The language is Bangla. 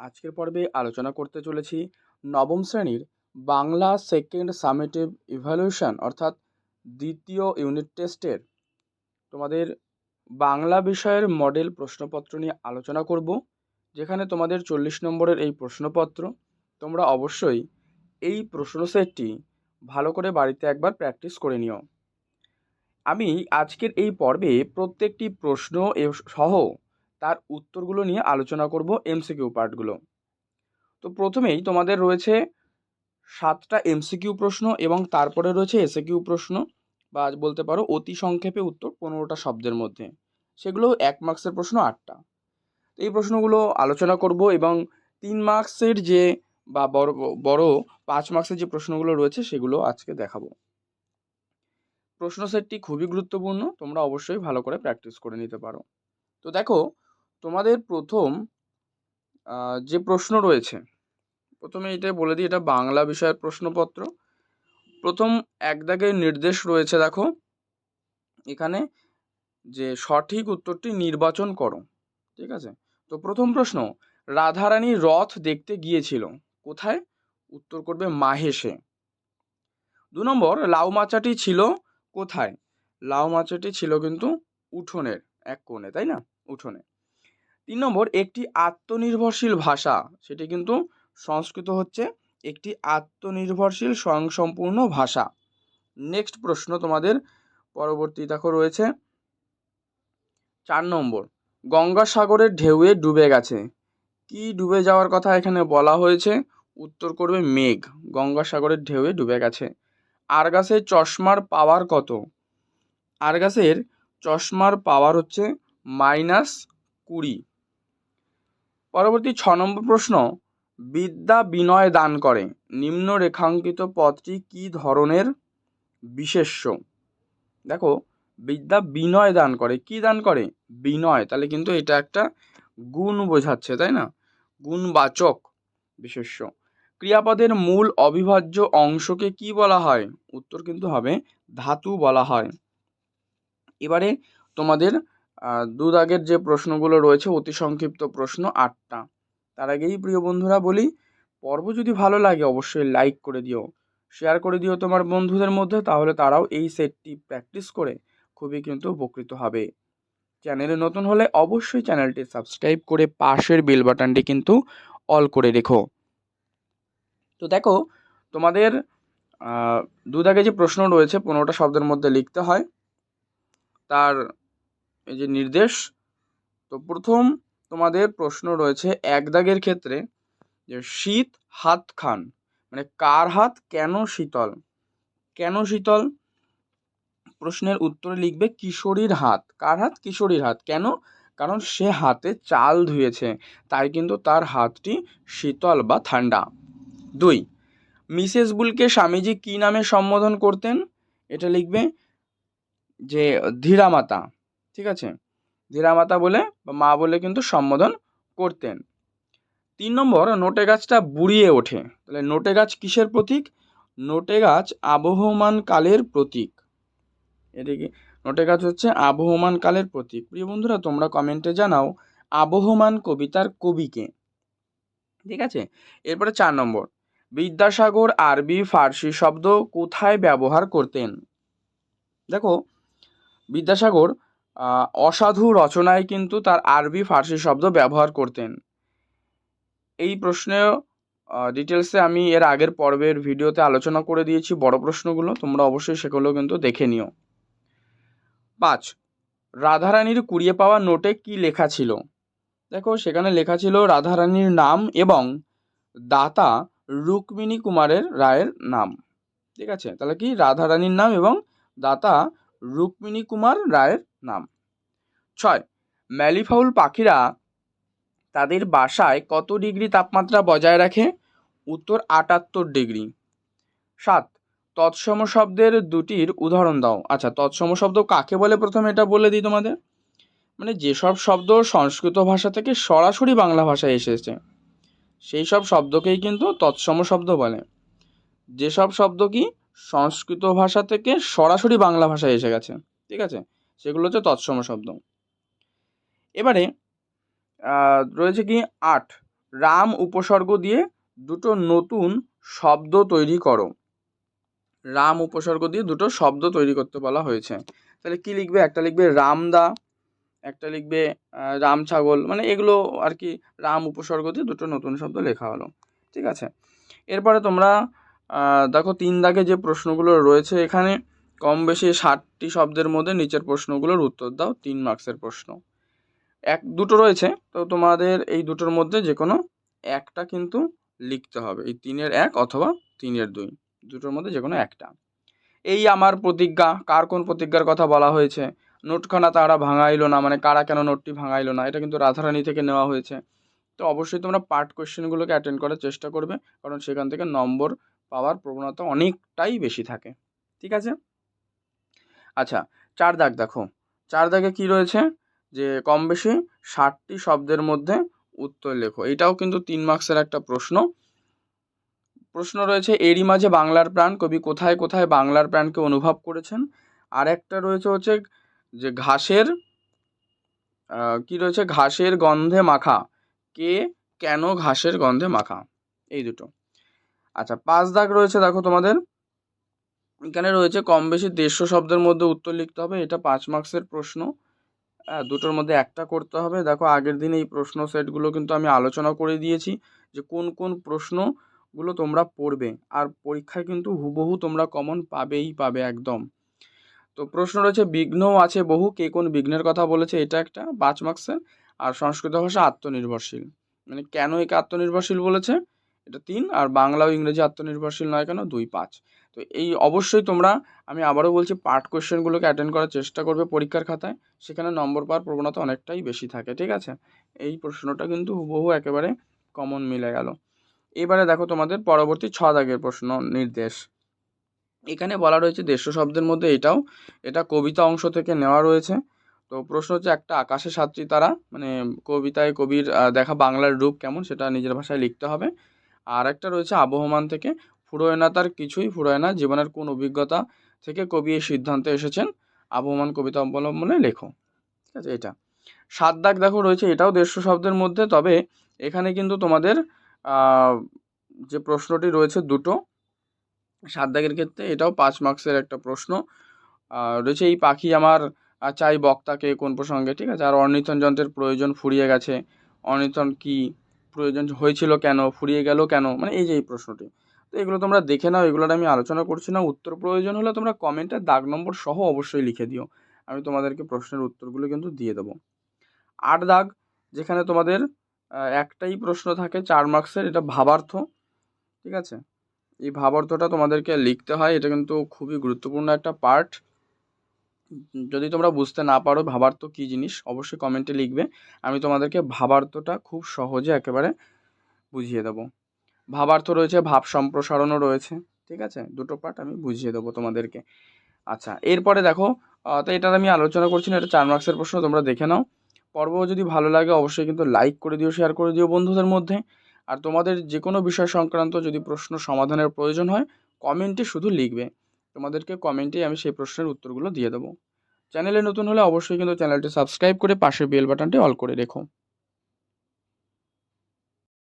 আজকের পর্বে আলোচনা করতে চলেছি নবম শ্রেণির বাংলা সেকেন্ড সামেটিভ ইভ্যালুয়েশন অর্থাৎ দ্বিতীয় ইউনিট টেস্টের তোমাদের বাংলা বিষয়ের মডেল প্রশ্নপত্র নিয়ে আলোচনা করব, যেখানে তোমাদের চল্লিশ নম্বরের এই প্রশ্নপত্র। তোমরা অবশ্যই এই প্রশ্ন সেটটি ভালো করে বাড়িতে একবার প্র্যাকটিস করে নিও। আমি আজকের এই পর্বে প্রত্যেকটি প্রশ্ন সহ তার উত্তরগুলো নিয়ে আলোচনা করব এমসিকিউ পার্টগুলো তো প্রথমেই তোমাদের রয়েছে সাতটা এমসিকিউ প্রশ্ন এবং তারপরে রয়েছে এসএকিউ প্রশ্ন বা বলতে পারো অতি সংক্ষেপে উত্তর পনেরোটা শব্দের মধ্যে। সেগুলো এক মার্কসের প্রশ্ন আটটা। এই প্রশ্নগুলো আলোচনা করব এবং তিন মার্কসের যে বা বড় বড় পাঁচ মার্কসের যে প্রশ্নগুলো রয়েছে সেগুলো আজকে দেখাবো। প্রশ্ন সেটটি খুবই গুরুত্বপূর্ণ, তোমরা অবশ্যই ভালো করে প্র্যাকটিস করে নিতে পারো। তো দেখো তোমাদের প্রথম যে প্রশ্ন রয়েছে, প্রথমে এটা বলে দিই, এটা বাংলা বিষয়ের প্রশ্নপত্র। প্রথম এক দাগের নির্দেশ রয়েছে, দেখো। এখানে যে সঠিক উত্তরটি নির্বাচন করো, ঠিক আছে? তো প্রথম প্রশ্ন, রাধারানী রথ দেখতে গিয়েছিল, কোথায়? উত্তর করবে মাহেশে। দু নম্বর, লাউ মাচাটি ছিল কোথায়? লাউ মাচাটি ছিল কিন্তু উঠোনের, এক কোণে, তাই না? উঠোনে। তিন নম্বর, একটি আত্মনির্ভরশীল ভাষা। সেটি কিন্তু সংস্কৃত হচ্ছে একটি আত্মনির্ভরশীল, স্বয়ংসম্পূর্ণ ভাষা। নেক্সট প্রশ্ন তোমাদের পরবর্তী দেখো রয়েছে। চার নম্বর, গঙ্গাসাগরের ঢেউয়ে ডুবে গেছে। কি ডুবে যাওয়ার কথা এখানে বলা হয়েছে? উত্তর করবে মেঘ। গঙ্গাসাগরের ঢেউয়ে ডুবে গেছে। আরগাসের চশমার পাওয়ার কত? আরগাসের চশমার পাওয়ার হচ্ছে মাইনাস কুড়ি। পরবর্তী ছ নম্বর প্রশ্ন, বিদ্যা বিনয় দান করে। নিম্ন রেখাঙ্কিত পদটি কি ধরনের? বিশেষ্য। দেখো, বিদ্যা বিনয় দান করে। কি দান করে? বিনয়। তাহলে কিন্তু এটা একটা গুণ বোঝাচ্ছে, তাই না? গুণবাচক বিশেষ্য। ক্রিয়াপদের মূল অবিভাজ্য অংশকে কি বলা হয়? উত্তর কিন্তু হবে ধাতু বলা হয়। এবারে তোমাদের দু দাগের যে প্রশ্নগুলো রয়েছে অতি সংক্ষিপ্ত প্রশ্ন আটটা। তার আগেই প্রিয় বন্ধুরা বলি পর্ব যদি ভালো লাগে অবশ্যই লাইক করে দিও শেয়ার করে দিও তোমার বন্ধুদের মধ্যে তাহলে তারাও এই সেটটি প্র্যাকটিস করে খুবই কিন্তু উপকৃত হবে। চ্যানেলে নতুন হলে অবশ্যই চ্যানেলটি সাবস্ক্রাইব করে পাশের বেল বাটনটি কিন্তু অল করে রেখো। তো দেখো তোমাদের আহ, দু দাগে যে প্রশ্ন রয়েছে পনেরোটা শব্দের মধ্যে লিখতে হয়। তার এই যে নির্দেশ, তো প্রথম তোমাদের প্রশ্ন রয়েছে এক দাগের ক্ষেত্রে যে শীত হাত খান মানে কার হাত কেন শীতল? কেন শীতল? প্রশ্নের উত্তরে লিখবে কিশোরীর হাত। কার হাত? কিশোরীর হাত। কেন? কারণ সে হাতে চাল ধুয়েছে, তাই কিন্তু তার হাতটি শীতল বা ঠান্ডা। দুই, মিসেস বুলকে স্বামীজি কী নামে সম্বোধন করতেন? এটা লিখবে যে ধীরামাতা। ঠিক আছে? ধীরামাতা বলে বা মা বলে কিন্তু সম্বোধন করতেন। তিন নম্বর, নোটে গাছটা বুড়িয়ে ওঠে। তাহলে নোটে গাছ কিসের প্রতীক? নোটে গাছ আবহমান কালের প্রতীক। এদিকে নোটে গাছ হচ্ছে আবহমান কালের প্রতীক। প্রিয় বন্ধুরা, তোমরা কমেন্টে জানাও আবহমান কবিতার কবিকে। ঠিক আছে? এরপরে চার নম্বর, বিদ্যাসাগর আরবি ফার্সি শব্দ কোথায় ব্যবহার করতেন? দেখো, বিদ্যাসাগর অসাধু রচনায় কিন্তু তার আরবি ফার্সি শব্দ ব্যবহার করতেন। এই প্রশ্নে ডিটেলসে আমি এর আগের পর্বের ভিডিওতে আলোচনা করে দিয়েছি বড় প্রশ্নগুলো, তোমরা অবশ্যই সেগুলো কিন্তু দেখে নিও। পাঁচ, রাধারানীর কুড়িয়ে পাওয়া নোটে কি লেখা ছিল? দেখো, সেখানে লেখা ছিল রাধারানীর নাম এবং দাতা রুক্মিণী কুমারের রায়ের নাম। ঠিক আছে? তাহলে কি? রাধারানীর নাম এবং দাতা রুক্মিণী কুমার রায়ের নাম। ছয়, ম্যালিফাউল পাখিরা তাদের বাসায় কত ডিগ্রি তাপমাত্রা বজায় রাখে? উত্তর আটাত্তর ডিগ্রি। সাত, তৎসম শব্দের দুটির উদাহরণ দাও। আচ্ছা তৎসম শব্দ কাকে বলে? প্রথমে এটা বলে দিই তোমাদের। মানে যেসব শব্দ সংস্কৃত ভাষা থেকে সরাসরি বাংলা ভাষায় এসেছে, সেই সব শব্দকেই কিন্তু তৎসম শব্দ বলে। যেসব শব্দ কি? সংস্কৃত ভাষা থেকে সরাসরি বাংলা ভাষায় এসে গেছে, ঠিক আছে? সেগুলো হচ্ছে তৎসম শব্দ। এবারে রয়েছে কি আট? রাম উপসর্গ দিয়ে দুটো নতুন শব্দ তৈরি করো। রাম উপসর্গ দিয়ে দুটো শব্দ তৈরি করতে বলা হয়েছে। তাহলে কি লিখবে? একটা লিখবে রামদা, একটা লিখবে রাম ছাগল মানে এগুলো আর কি রাম উপসর্গ দিয়ে দুটো নতুন শব্দ লেখা হলো, ঠিক আছে? এরপরে তোমরা দেখো, তিন দাগে যে প্রশ্নগুলো রয়েছে এখানে, কম বেশি ষাটটি শব্দের মধ্যে নিচের প্রশ্নগুলোর উত্তর দাও, তিন মার্কসের প্রশ্ন। এক, দুটো রয়েছে, তো তোমাদের এই দুটোর মধ্যে যে কোনো একটা কিন্তু লিখতে হবে, এই তিনের এক অথবা তিনের দুই, দুটোর মধ্যে যে কোনো একটা। এই আমার প্রতিজ্ঞা, কার কোন প্রতিজ্ঞার কথা বলা হয়েছে? নোটখানা তারা ভাঙাইলো না মানে কারা কেন নোটটি ভাঙাইলো না, এটা কিন্তু রাধারানী থেকে নেওয়া হয়েছে। তো অবশ্যই তোমরা পার্ট কোয়েশ্চেনগুলোকে অ্যাটেন্ড করার চেষ্টা করবে, কারণ সেখান থেকে নম্বর পাওয়ার প্রবণতা অনেকটাই বেশি থাকে, ঠিক আছে? আচ্ছা চার দাগ দেখো, চার দাগে কি রয়েছে? যে কম বেশি ষাটটি শব্দের মধ্যে উত্তর লেখো, এটাও কিন্তু তিন মার্কসের একটা প্রশ্ন। প্রশ্ন রয়েছে, এরই মাঝে বাংলার প্রাণ কবি কোথায় কোথায় বাংলার প্রাণকে অনুভব করেছেন? আর একটা রয়েছে হচ্ছে যে ঘাসের কি রয়েছে? ঘাসের গন্ধে মাখা, কে কেন ঘাসের গন্ধে মাখা? এই দুটো। আচ্ছা পাঁচ দাগ রয়েছে দেখো তোমাদের। এখানে রয়েছে কম বেশি দেড়শো শব্দের মধ্যে উত্তর লিখতে হবে, এটা পাঁচ মার্কসের প্রশ্ন। দুটোর মধ্যে একটা করতে হবে। দেখো, আগের দিন এই প্রশ্ন সেটগুলো কিন্তু আমি আলোচনা করে দিয়েছি যে কোন কোন প্রশ্নগুলো তোমরা পড়বে, আর পরীক্ষায় কিন্তু হুবহু তোমরা কমন পাবেই পাবে একদম। তো প্রশ্ন রয়েছে, বিঘ্নও আছে বহু, কে কোন বিঘ্নের কথা বলেছে, এটা একটা পাঁচ মার্কসের। আর সংস্কৃত ভাষা আত্মনির্ভরশীল। মানে কেন একে আত্মনির্ভরশীল বলেছে? এটা তিন, আর বাংলা ও ইংরেজি আত্মনির্ভরশীল নয় কেন? দুই, পাঁচ। তো এই অবশ্যই তোমরা, আমি আবারও বলছি, পার্ট কোয়েশ্চেনগুলোকে অ্যাটেন্ড করার চেষ্টা করবে পরীক্ষার খাতায়। সেখানে নম্বর পাওয়ার প্রবণতা অনেকটাই বেশি থাকে, ঠিক আছে? এই প্রশ্নটা কিন্তু হুবহু একেবারে কমন মিলে গেল। এবারে দেখো তোমাদের পরবর্তী ছ দাগের প্রশ্ন, নির্দেশ। এখানে বলা রয়েছে দেড়শো শব্দের মধ্যে এটাও, এটা কবিতা অংশ থেকে নেওয়া রয়েছে। তো প্রশ্ন হচ্ছে, একটা আকাশে সাতটি তারা মানে কবিতায় কবির দেখা বাংলার রূপ কেমন? সেটা নিজের ভাষায় লিখতে হবে। আর একটা রয়েছে আবহমান থেকে। ফুরোয় না তার কিছুই ফুরোয় না, জীবনের কোন অভিজ্ঞতা থেকে কবি এই সিদ্ধান্তে এসেছেন? আবহমান কবিতা অবলম্বনে লেখো। ঠিক আছে, এটা। সাত দাগ দেখো রয়েছে, এটাও দেড়শো শব্দের মধ্যে, তবে এখানে কিন্তু তোমাদের যে প্রশ্নটি রয়েছে দুটো, সাত দাগের ক্ষেত্রে এটাও পাঁচ মার্কসের একটা প্রশ্ন। রয়েছে, এই পাখি আমার চাই বক্তাকে কোন প্রসঙ্গে? ঠিক আছে, আর অর্নিথন যন্ত্রের প্রয়োজন ফুরিয়ে গেছে। অর্নিথন কি প্রয়োজন হয়েছিল কেন, ফুরিয়ে গেল কেন? মানে এই যে এই প্রশ্নটি। তো এগুলো তোমরা দেখে নাও, এগুলোর আমি আলোচনা করছি না। উত্তর প্রয়োজন হলে তোমরা কমেন্টে দাগ নম্বর সহ অবশ্যই লিখে দিও। আমি তোমাদেরকে প্রশ্নের উত্তরগুলো কিন্তু দিয়ে দেবো। আট দাগ, যেখানে তোমাদের একটাই প্রশ্ন থাকে, চার মার্কসের এটা ভাবার্থ। ঠিক আছে? এই ভাবার্থটা তোমাদেরকে লিখতে হয়, এটা কিন্তু খুবই গুরুত্বপূর্ণ একটা পার্ট যদি তোমরা বুঝতে না পারো ভাবার্থ কী জিনিস, অবশ্যই কমেন্টে লিখবে। আমি তোমাদেরকে ভাবার্থটা খুব সহজে একেবারে বুঝিয়ে দেবো। ভাবার্থ রয়েছে, ভাব সম্প্রসারণও রয়েছে, ঠিক আছে? দুটো পার্ট আমি বুঝিয়ে দেবো তোমাদেরকে। আচ্ছা এরপরে দেখো তো এটার আমি আলোচনা করছি না, এটা চার মার্কসের প্রশ্ন, তোমরা দেখে নাও। পর্ব যদি ভালো লাগে, অবশ্যই কিন্তু লাইক করে দিও শেয়ার করে দিও বন্ধুদের মধ্যে। আর তোমাদের যে কোনো বিষয় সংক্রান্ত যদি প্রশ্ন সমাধানের প্রয়োজন হয়, কমেন্টে শুধু লিখবে। তোমাদেরকে কমেন্টে আমি সেই প্রশ্নের উত্তরগুলো দিয়ে দেবো। চ্যানেলে নতুন হলে অবশ্যই কিন্তু চ্যানেলটি সাবস্ক্রাইব করে পাশে বেল বাটনটি অল করে রেখো।